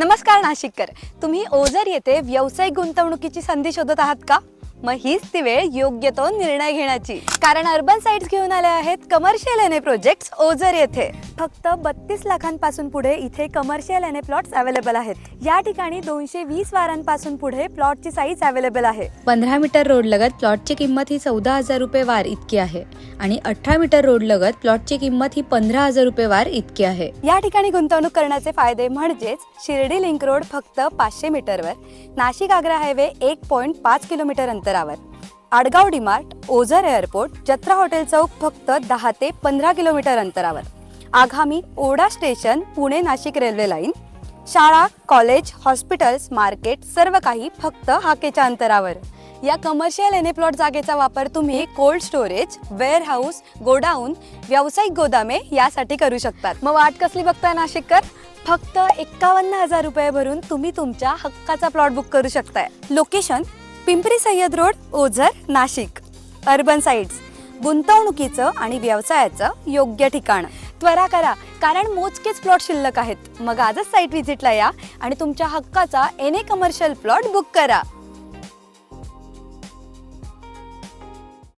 नमस्कार नाशिककर. तुम्ही ओझर येथे व्यावसायिक गुंतवणुकीची संधी शोधत आहात का? मग हीच ती वेळ योग्य तो निर्णय घेण्याची. कारण अर्बन साइट्स घेऊन आले आहेत commercial N A project Ozar येथे. फक्त बत्तीस लाखांपासून पुढे इथे commercial N A plots available आहेत. या ठिकाणी दोनशे वीस वारांपासून पुढे प्लॉटची साईज अवेलेबल आहे. पंधरा मीटर रोड लगत प्लॉटची किंमत ही चौदा हजार रुपये वार इतकी आहे. आणि अठरा मीटर रोड लगत प्लॉटची किंमत ही पंधरा हजार रुपये वार इतकी आहे. या ठिकाणी गुंतवणूक करण्याचे फायदे म्हणजेच शिर्डी लिंक रोड फक्त पाचशे मीटरवर. नाशिक आग्रा हायवे एक पॉईंट पाच किलोमीटर अंतरावर Adgaon DMart Ozar airport Jatra hotel chowk फक्त दहा ते पंधरा किलोमीटर अंतरावर. आगामी Odha station Pune Nashik railway line. शाळा कॉलेज हॉस्पिटल्स मार्केट सर्व काही फक्त हाकेच्या अंतरावर. या कमर्शियल एने प्लॉट जागेचा वापर तुम्ही cold storage warehouse godown व्यावसायिक गोदामे यासाठी करू शकतात. मग वाट कसली बघताय नाशिककर? फक्त एक्कावन्न हजार रुपये भरून तुम्ही तुमच्या हक्काचा प्लॉट बुक करू शकताय. Location Pimpri Sayyad road Ozar Nashik. Urban sites गुंतवणुकीचं आणि व्यवसायाचं योग्य ठिकाण. त्वरा करा कारण मोजकेच प्लॉट शिल्लक आहेत. मग आजच साईट व्हिजिटला या आणि तुमच्या हक्काचा N A commercial plot book करा.